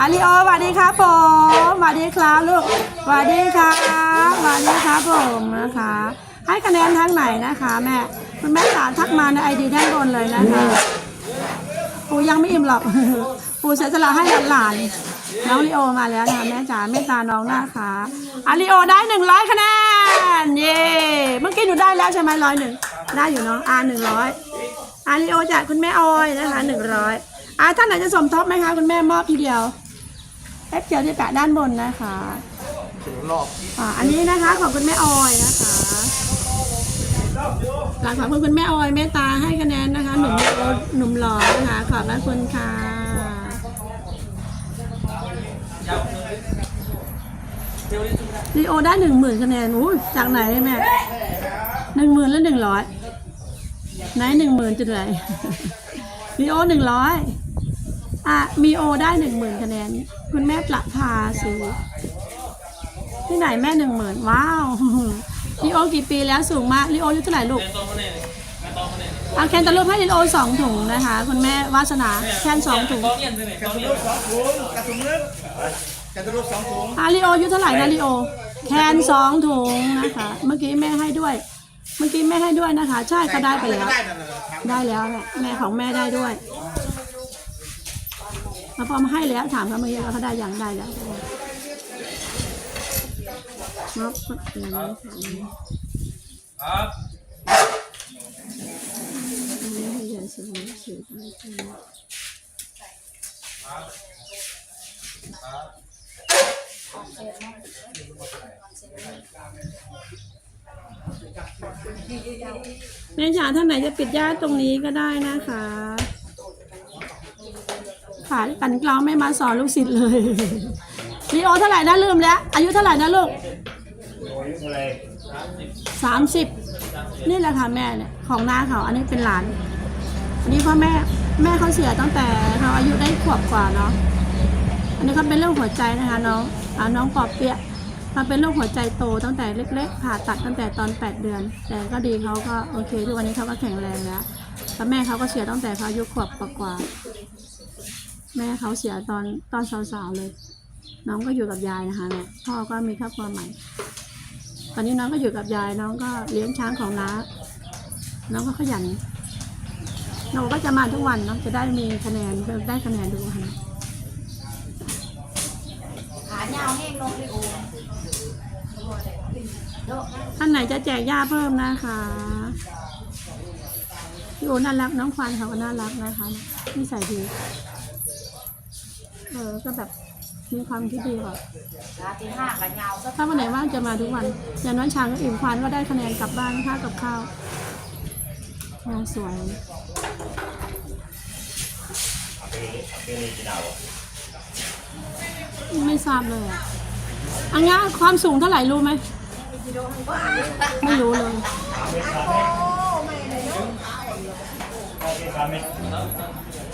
อาริโอสวัสดีครับผมสวัสดีครับลูกสวัสดีครับสวัสดีครับผมนะคะ ให้คะแนนทางไหนนะคะแม่คุณแม่จ๋าทักมาในไอดีด้านบนเลยนะคะปูยังไม่อิ่มหรอกปูเสียสละให้หลานๆน้องลีโอมาแล้วนะคะแม่จ๋าเมตตาน้องนะคะอาริโอได้หนึ่งร้อยคะแนนเย้เมื่อกี้หนูได้แล้วใช่ไหมร้อยหนึ่งได้อยู่เนาะอาหนึ่งร้อยอาริโอจากคุณแม่ออยนะคะหนึ่งร้อยอ่าท่านไหนจะสมทบไหมคะ คุณแม่มอบทีเดียว แอปเจียวที่แปะด้านบนนะคะอ่าอันนี้นะคะของคุณแม่ออยนะคะ หลังของคุณแม่ออยเมตตาให้คะแนนนะคะ หนุ่มโอหนุ่มหล่อนะคะ ขอบพระคุณค่ะลีโอได้หนึ่งหมื่นคะแนนอู้จากไหนแม่หนึ่งหมื่นแล้วหนึ่งร้อยไหนหนึ่งหมื่นจุดไหนลีโอหนึ่งร้อย อะมีโอได้หนึ่งหมื่นคะแนน คุณแม่ประภาสูที่ไหนแม่หนึ่งหมื่นว้าวลีโอกี่ปีแล้วสูงมากลีโออายุเท่าไหร่ลูกเอาแคนตาลูปให้ลีโอสองถุงนะคะ คุณแม่วาสนาแคนสองถุงกระสุนลูกสองถุงกระสุนลึกกระสุนลูกสองถุงอาลีโออายุเท่าไหร่นะลีโอ แคนสองถุงนะคะ เมื่อกี้แม่ให้ด้วย เมื่อกี้แม่ให้ด้วยนะคะ ใช่เขาได้ไปแล้ว ได้แหละครับได้แล้วแหละแม่ของแม่ได้ด้วย แล้วพอมาให้แล้วถามเขาเมื่อกี้ว่าเขาได้อย่างได้แล้วงบอย่างนี้ครับอันนี้ให้ยายสวยสวยแม่จ๋าท่านไหนจะปิดญาตรงนี้ก็ได้นะคะ ขากันกลางไม่มาสอนลูกศิษย์เลยลีโอเท่าไหร่นะลืมแล้ว อายุเท่าไหร่นะลูกสามสิบนี่แหละค่ะแม่เนี่ยของน้าเขาอันนี้เป็นหลาน อันนี้พ่อแม่แม่เขาเสียตั้งแต่เขาอายุได้ขวบกว่าเนาะอันนี้เขาเป็นเรื่องหัวใจนะคะน้องอ่าน้องปอบเปียะมาเป็นโรคหัวใจโตตั้งแต่เล็ก ๆ ผ่าตัดตั้งแต่ตอน 8 เดือน แต่ก็ดีเขาก็โอเคทุกวันนี้เขาก็แข็งแรงแล้วแล้วแม่เขาก็เสียตั้งแต่เขาอายุขวบกว่า แม่เขาเสียตอนตอนสาวๆเลย น้องก็อยู่กับยายนะคะเนี่ยพ่อก็มีครอบครัวใหม่ ตอนนี้น้องก็อยู่กับยาย น้องก็เลี้ยงช้างของน้า น้องก็ขยันเราก็จะมาทุกวันเนาะจะได้มีคะแนนได้คะแนนทุกวันขายาแห้งลงเลยโอ้ท่านไหนจะแจกยาเพิ่มนะคะพี่โอน่ารักน้องควันเขาก็น่ารักนะคะนิสัยดี เออก็แบบมีความคิดดีกว่าขาที่ห้าขายาวก็ถ้าวันไหนว่างจะมาทุกวัน อย่างน้อยช้างก็อิ่มควันก็ได้คะแนนกลับบ้านค่ากับข้าวงานสวยไม่ทราบเลยอะอันนี้ความสูงเท่าไหร่รู้ไหมไม่รู้เลยที่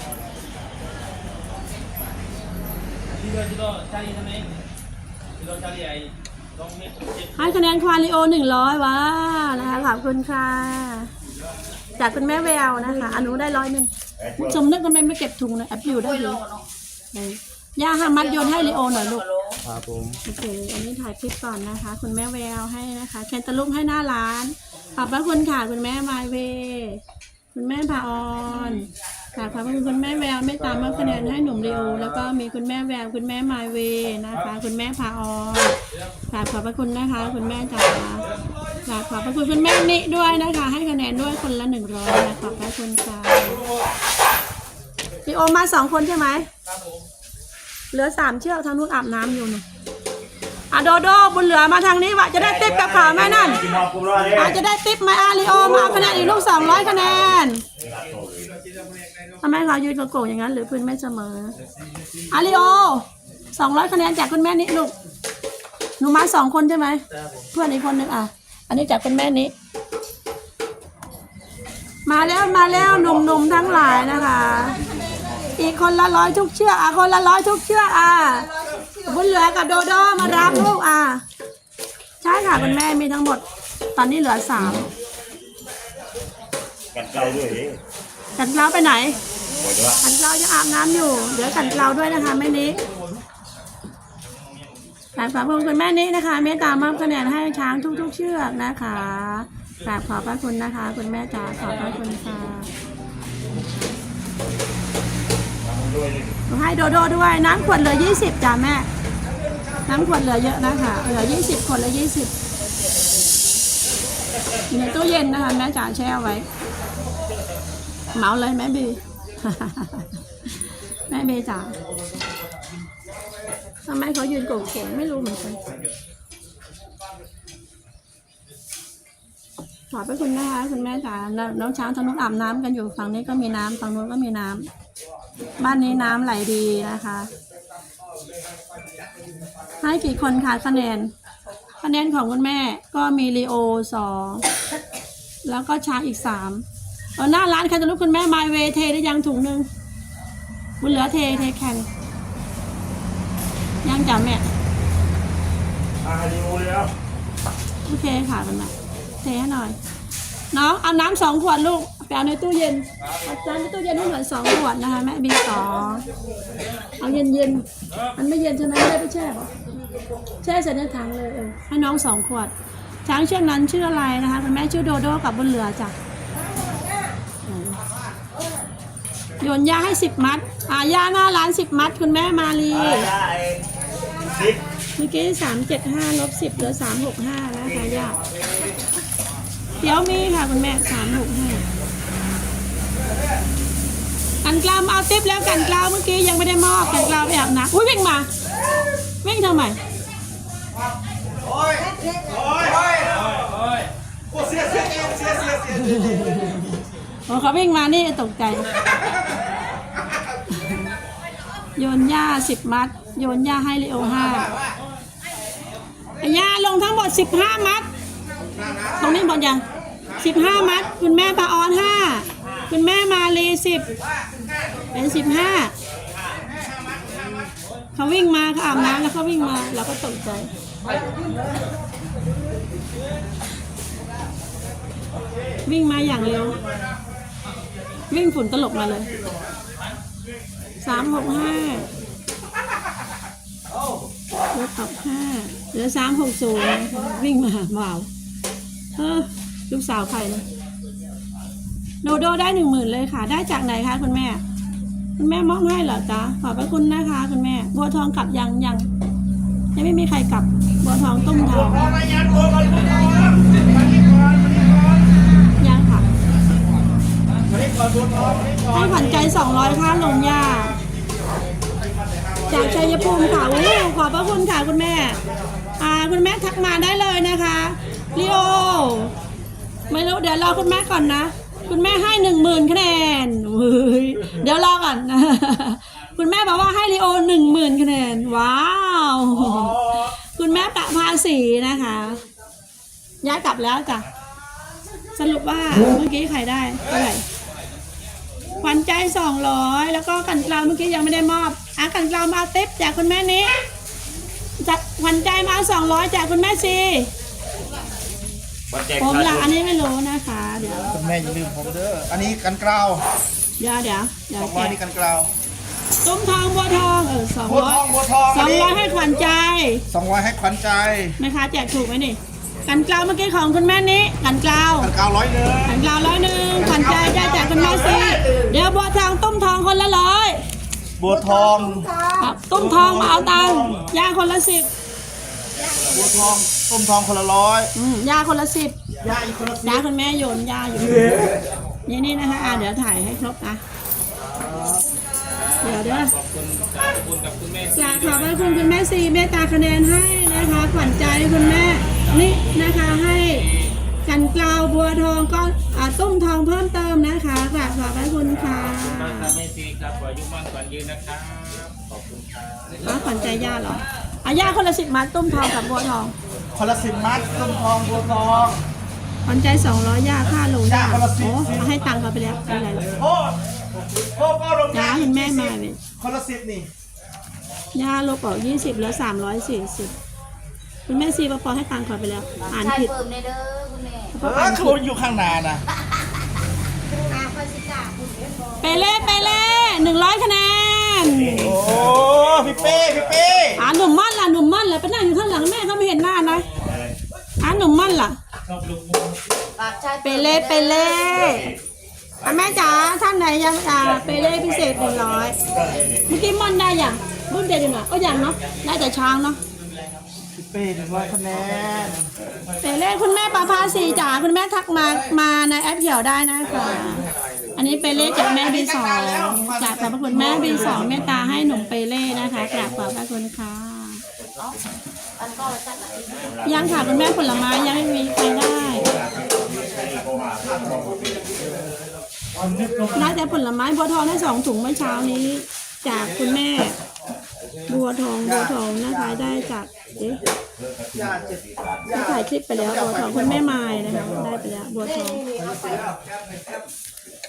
ให้คะแนนควาลิโอหนึ่งร้อยว้านะคะขอบคุณค่ะ จากคุณแม่แววนะคะอนุได้ร้อยหนึ่งสมนึกทำไมไม่เก็บถุงเลยแอบอยู่ได้อยู่ย่าห้ามัดโยนให้ลิโอหน่อยลูกครับผมโอเคอันนี้ถ่ายคลิปก่อนนะคะ คุณแม่แววให้นะคะแคนตาลูปให้หน้าร้านขอบพระคุณค่ะคุณแม่มาเว คุณแม่พาออน ค่ะขอบพระคุณคุณแม่แววไม่ตามมาคะแนนให้หนุ่มเรียวแล้วก็มีคุณแม่แววคุณแม่มาเวนะคะ คุณแม่พาออนค่ะขอบพระคุณนะคะ คุณแม่จ๋าค่ะขอบพระคุณคุณแม่นิด้วยนะคะ ให้คะแนนด้วยคนละหนึ่งร้อยนะขอบพระคุณค่ะลีโอมาสองคนใช่ไหมเหลือสามเชือกทางนู้นอาบน้ำอยู่หนูอะโดโดบุญเหลือมาทางนี้วะจะได้ติ๊บกับขาไหมนั่นอาจจะได้ติ๊บไหมอาริโอมาเอาคะแนนอีกลูกสองร้อยคะแนน ทำไมเขายืนโกงอย่างนั้น หรือพื้นไม่เสมออาริโอสองร้อยคะแนนจากคุณแม่นิลูกหนูมาสองคนใช่ไหม เพื่อนอีกคนหนึ่งอะ อันนี้จากคุณแม่นิมาแล้วมาแล้วหนุ่มๆทั้งหลายนะคะ อีกคนละร้อยทุกเชือกอะคนละร้อยทุกเชือกอะบุญเหลือกับโดโดมารับลูกอะใช่ค่ะคุณแม่มีทั้งหมด ตอนนี้เหลือสามกันเกลาด้วย ดิจากเราไปไหนกันเกลาจะอาบน้ำอยู่ เดี๋ยวกันเกลาด้วยนะคะแม่นิกกราบขอบคุณคุณแม่นิกนะคะเมตตามอบคะแนนให้ช้างทุก ๆ เชือกนะคะกราบขอบพระคุณนะคะ คุณแม่จ๋าขอบพระคุณค่ะให้โดโดด้วยน้ำขวดเหลือ 20จ้ะแม่ น้ำขวดเหลือเยอะนะคะ เหลือ 20คนละ20อยู่ในตู้เย็นนะคะแม่จ๋าแช่ไว้ เมาเลยแม่เบแม่เบจ๋าทำไมเขายืนโก่งๆไม่รู้เหมือนกันขอบพระคุณนะคะคุณแม่จ๋าน้น้องช้างทางนู้นอาบน้ำกันอยู่ฝั่งนี้ก็มีน้ำฝั่งนู้นก็มีน้ำบ้านนี้น้ำไหลดีนะคะ ให้กี่คนคะคะแนน คะแนนของคุณแม่ก็มีลีโอสองแล้วก็ช้างอีกสาม เออหน้าร้านใครจะรู้คุณแม่มาเวเทได้ยังถุงหนึ่งบุญเหลือเทเทแข่งยังจ้ะแม่อ่าดีโอแล้วโอเคค่ะคุณแม่เทให้หน่อยน้องเอาน้ำสองขวดลูกไปเอาในตู้เย็นเอาจานในตู้เย็นให้เหมือนสองขวดนะคะแม่บีสองเอาเย็นเย็นๆมันไม่เย็นใช่ไหมไม่ได้ไปแช่หรอแช่ใส่ในถังเลยเออให้น้องสองขวดช้างเชือกนั้นชื่ออะไรนะคะคุณแม่ชื่อโดโดกับบุญเหลือจ้ะ โยนยาให้สิบมัดอ่ายาหน้าร้านสิบมัดคุณแม่มาลีได้สิบเมื่อกี้สามเจ็ดห้าลบสิบเหลือสามหกห้านะคะยาเดี๋ยวมีค่ะคุณแม่สามหกห้ากันกล้าวมาเอาติ๊บแล้วกันกล้าวเมื่อกี้ยังไม่ได้มอบกันกล้าวไปอาบน้ำอุ้ยวิ่งมาวิ่งทำไมโอ้ยโอ้ยโอ้ยโอ้ยเสียเสียเสียเสียเสียเสียโอ้เขาวิ่งมานี่ตกใจ โยนหญ้าสิบมัด โยนหญ้าให้เลโอห้าหญ้าลงทั้งหมดสิบห้ามัด ตรงนี้หมดยังสิบห้ามัด คุณแม่ปาออนห้าคุณแม่มาลีสิบเป็นสิบห้าเขาวิ่งมาเขาอาบน้ำแล้วเขาวิ่งมาเราก็ตกใจวิ่งมาอย่างเร็ว วิ่งฝุ่นตลบมาเลย สามหกห้าลดออกห้าเหลือสามหกศูนย์วิ่งมาว้าวเออลูกสาวใครนะโดโดได้หนึ่งหมื่นเลยค่ะ ได้จากไหนคะคุณแม่ คุณแม่มอบให้เหรอจ๊ะขอบพระคุณนะคะคุณแม่ บัวทองกลับยังยังยังไม่มีใครกลับ บัวทองต้มทองพอมายันตัวก่อนตัวก่อนมานี่ก่อนมานี่ก่อนยังค่ะมานี่อนตัวก่อนมานี่ก่อนให้ขวัญใจ200ค่าลงยา จากชัยภูมิค่ะโอ้ขอบพระคุณค่ะคุณแม่ อ่าคุณแม่ทักมาได้เลยนะคะลีโอไม่รู้เดี๋ยวรอคุณแม่ก่อนนะ คุณแม่ให้หนึ่งหมื่นคะแนนเฮ้ยเดี๋ยวรอก่อน คุณแม่บอกว่าให้ลีโอหนึ่งหมื่นคะแนน ว้าว คุณแม่ประภาสีนะคะ ย้ายกลับแล้วจ้ะ สรุปว่าเมื่อกี้ใครได้เท่าไหร่ขวัญใจสองร้อยแล้วก็กันกลาวเมื่อกี้ยังไม่ได้มอบ อะกันกลาวมาเอาติ๊บจากคุณแม่นี้จากขวัญใจมาสองร้อยจากคุณแม่ซีผมละอันนี้ไม่รู้นะคะ เดี๋ยวคุณแม่อย่าลืมผมเด้อ อันนี้กันกราวเดี๋ยวเดี๋ยวเดี๋ยวสองแกร้อยนี่กันกราวตุ้มทองบัวทองเออสองบัวร้ทออยงบัวทองสองร้อยให้ขวัญใจสองร้อยให้ขวัญใจแม่ค้าแจกถูกไหมนี่กันกลาวเมื่อกี้ของคุณแม่นี้กันกลาวกันกราวร้อยหนึ่งกันกลาวร้อย บัวทองครับตุ้มทองมาเอาตังค์ยาคนละสิบบัวทองต้มทองคนละร้อยอืมยาคนละสิบยาอีกคนละสิบยาคุณแม่โยนยาอยู่ นี่นี่นะคะอ่าเดี๋ยวถ่ายให้ครบนะเดี๋ยวเด้อขอบคุณขอบคุณกับคุณแม่กราบขอบพระคุณคุณแม่ซีเมตตาคะแนนให้นะคะขวัญใจคุณแม่นี่นะคะให้กันกลาวบัวทองก็ อ่าตุ้มทองเพิ่มเติมนะคะกราบขอบพระคุณค่ะมากครับแม่ซีครับขออายุมั่นขวัญยืนนะครับขอบคุณครับอ๋อขวัญใจย่าเหรออะย่าคนละสิบมัดตุ้มทองกับบัวทองคนละสิบมัดต้มทองบัวทอง ขวัญใจสองร้อยย่าค่าลงย่าย่าคนละสิบ โอ้เอาให้ตังค์เขาไปแล้วไม่เป็นไรหรอก โอ้โอ้ก็ลงยาคุณแม่มาเลยคนละสิบนี่ย่าลบออกยี่สิบเหลือสามร้อยสี่สิบ คุณแม่ซีปปอให้ตังค์เขาไปแล้ว อ่านใช่ผิดเพิ่มในเด้อคุณแม่เออคือมันอยู่ข้างหน้านะอาพสิกาคุณเด้อเปเล่เปเล่หนึ่งร้อยคะแนนโอ้พี่เป้พี่เป้อ่าหนุ่มมั่นล่ะหนุ่มมั่นล่ะไปนั่งอยู่ข้างหลังแม่เขาไม่เห็นหน้านะอ่าหนุ่มมั่นล่ะปากชายเปเล่เปเล่อะแม่จ๋าท่านไหนยังอ่าเปเล่พิเศษหนึ่งร้อยเมื่อกี้ม่อนได้ยังรุ่นเดียวดีกว่าก็ยังเนาะได้แต่ช้างเนาะพี่ เป้หนึ่งร้อยคะแนนเปเล่คุณแม่ปาภาสีจ๋าคุณแม่ทักมามาในแอปเหี่ยวได้นะคะ อันนี้เปเล่จากแม่บีสองจากขอบพระคุณแม่บีสองเมตตาให้หนุ่มเปเล่นะคะกราบขอบพระคุณค่ะยังค่ะคุณแม่ผลไม้ยังไม่มีใครได้ได้แต่ผลไม้บัวทองได้สองถุงเมื่อเช้านี้ จากคุณแม่บัวทองบัวทองนะคะได้จาก เอ๊ะถ่ายคลิปไปแล้วบัวทองคุณแม่ไมายนะคะได้ไปแล้วบัวทอง